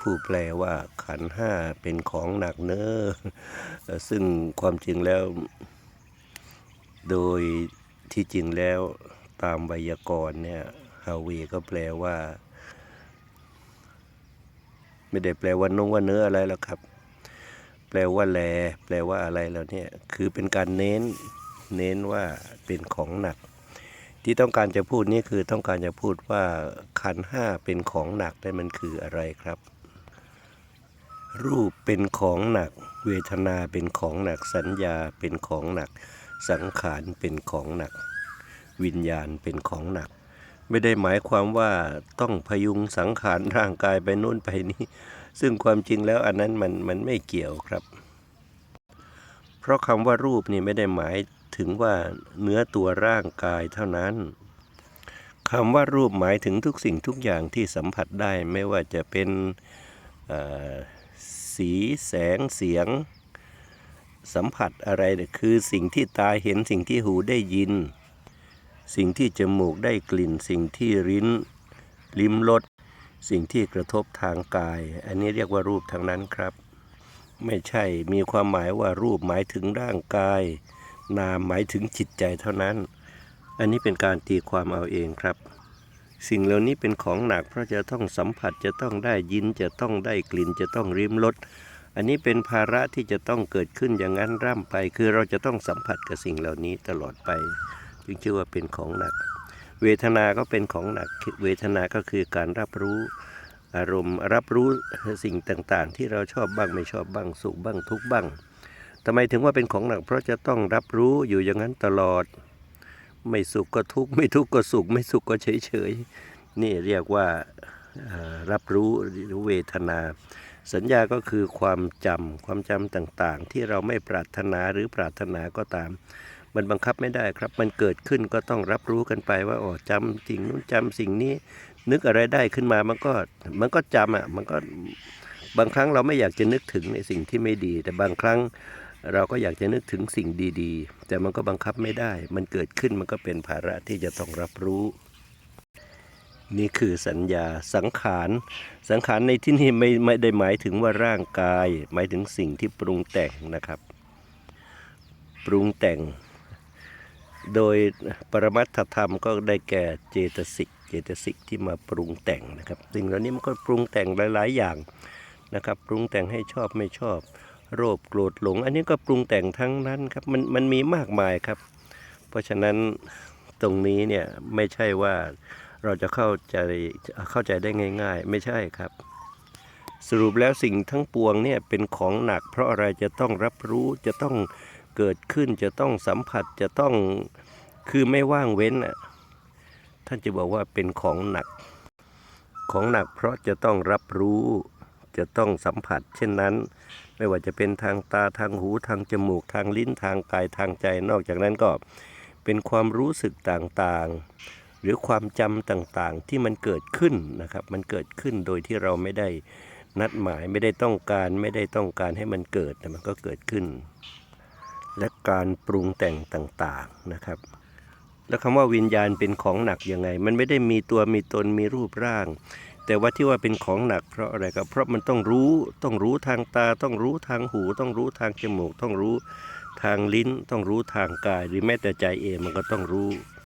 ผู้แปลว่าขันห้าเป็นของหนักเนอ้อซึ่งความจริงแล้ว โดยที่จริงแล้วตามไวยากรณ์เนี่ยฮาเวก็แปลว่า ไม่ได้แปลว่านงว่าเนื้ออะไรหรอกครับ แปลว่าแล แปลว่าอะไรแล้วเนี่ยคือเป็นการเน้นเน้นว่าเป็นของหนัก ที่ต้องการจะพูดนี่คือต้องการจะพูดว่าขันห้าเป็นของหนักได้มันคืออะไรครับ รูปเป็นของหนัก เวทนาเป็นของหนัก สัญญาเป็นของหนัก สังขารเป็นของหนัก วิญญาณเป็นของหนัก ไม่ได้หมายความว่าต้องพยุงสังขารร่างกายไปนู่นไปนี่ซึ่งความจริงแล้วอันนั้นมันมันไม่เกี่ยวครับ เพราะคำว่ารูปนี่ไม่ได้หมายถึงว่าเนื้อตัวร่างกายเท่านั้นคำว่ารูปหมายถึงทุกสิ่งทุกอย่างที่สัมผัสได้ไม่ว่าจะเป็น สีแสงเสียง สัมผัสอะไรคือสิ่งที่ตาเห็นสิ่งที่หูได้ยิน สิ่งที่จมูกได้กลิ่น สิ่งที่ลิ้น ลิ้มรสสิ่งที่กระทบทางกาย อันนี้เรียกว่ารูปทั้งนั้นครับ ไม่ใช่มีความหมายว่ารูปหมายถึงร่างกาย นามหมายถึงจิตใจเท่านั้น อันนี้เป็นการตีความเอาเองครับ สิ่งเหล่านี้เป็นของหนักเพราะจะต้องสัมผัสจะต้องได้ยินจะต้องได้กลิ่นจะต้องริมรสอันนี้เป็นภาระที่จะต้องเกิดขึ้นอย่างนั้นร่ำไป คือเราจะต้องสัมผัสกับสิ่งเหล่านี้ตลอดไป จึงชื่อว่าเป็นของหนัก เวทนา ก็เป็นของหนัก เวทนา ก็คือการรับรู้อารมณ์ รับรู้สิ่งต่างๆ ที่เราชอบบ้างไม่ชอบบ้างสุขบ้างทุกบ้างทำไมถึงว่าเป็นของหนักเพราะจะต้องรับรู้อยู่อย่างนั้นตลอด ไม่สุขก็ทุกข์ไม่ทุกข์ก็สุข ไม่สุขก็เฉยๆนี่เรียกว่ารับรู้รือเวทนา สัญญาก็คือความจำความจำต่างๆ ที่เราไม่ปรารถนาหรือปรารถนาก็ตาม มันบังคับไม่ได้ครับ มันเกิดขึ้นก็ต้องรับรู้กันไปว่าอ๋อจำสิ่งนู้นจำสิ่งนี้ นึกอะไรได้ขึ้นมามันก็มันก็จำอะมันก็บางครั้งเราไม่อยากจะนึกถึงในสิ่งที่ไม่ดี แต่บางครั้ง เราก็อยากจะนึกถึงสิ่งดีๆ แต่มันก็บังคับไม่ได้ มันเกิดขึ้นมันก็เป็นภาระที่จะต้องรับรู้ นี่คือสัญญาสังขาร สังขารในที่นี้ไม่ไม่ได้หมายถึงว่าร่างกาย หมายถึงสิ่งที่ปรุงแต่งนะครับ ปรุงแต่ง โดยปรมัตถธรรมก็ได้แก่เจตสิก เจตสิกที่มาปรุงแต่งนะครับ สิ่งเหล่านี้มันก็ปรุงแต่งหลาย ๆ อย่างนะครับ ปรุงแต่งให้ชอบไม่ชอบ โลภโกรธหลง อันนี้ก็ปรุงแต่งทั้งนั้นครับมันมันมีมากมายครับ เพราะฉะนั้นตรงนี้เนี่ยไม่ใช่ว่าเราจะเข้าใจเข้าใจได้ง่าย ๆ ไม่ใช่ครับ สรุปแล้วสิ่งทั้งปวงเนี่ยเป็นของหนัก เพราะอะไรจะต้องรับรู้จะต้องเกิดขึ้นจะต้องสัมผัสจะต้องคือไม่ว่างเว้นอะท่านจะบอกว่าเป็นของหนัก ของหนักเพราะจะต้องรับรู้จะต้องสัมผัส เช่นนั้น ไม่ว่าจะเป็นทางตาทางหูทางจมูก ทางลิ้นทางกายทางใจ นอกจากนั้นก็เป็นความรู้สึกต่างๆ หรือความจำต่างๆที่มันเกิดขึ้นนะครับ มันเกิดขึ้นโดยที่เราไม่ได้นัดหมายไม่ได้ต้องการไม่ได้ต้องการให้มันเกิดแต่มันก็เกิดขึ้น และการปรุงแต่งต่างๆนะครับ แล้วคำว่าวิญญาณเป็นของหนักยังไง มันไม่ได้มีตัวมีตนมีรูปร่าง แต่ว่าที่ว่าเป็นของหนักเพราะอะไรครับเพราะมันต้องรู้ต้องรู้ทางตา ต้องรู้ทางหู ต้องรู้ทางจมูก ต้องรู้ทางลิ้น ต้องรู้ทางกาย หรือแม้แต่ใจเองมันก็ต้องรู้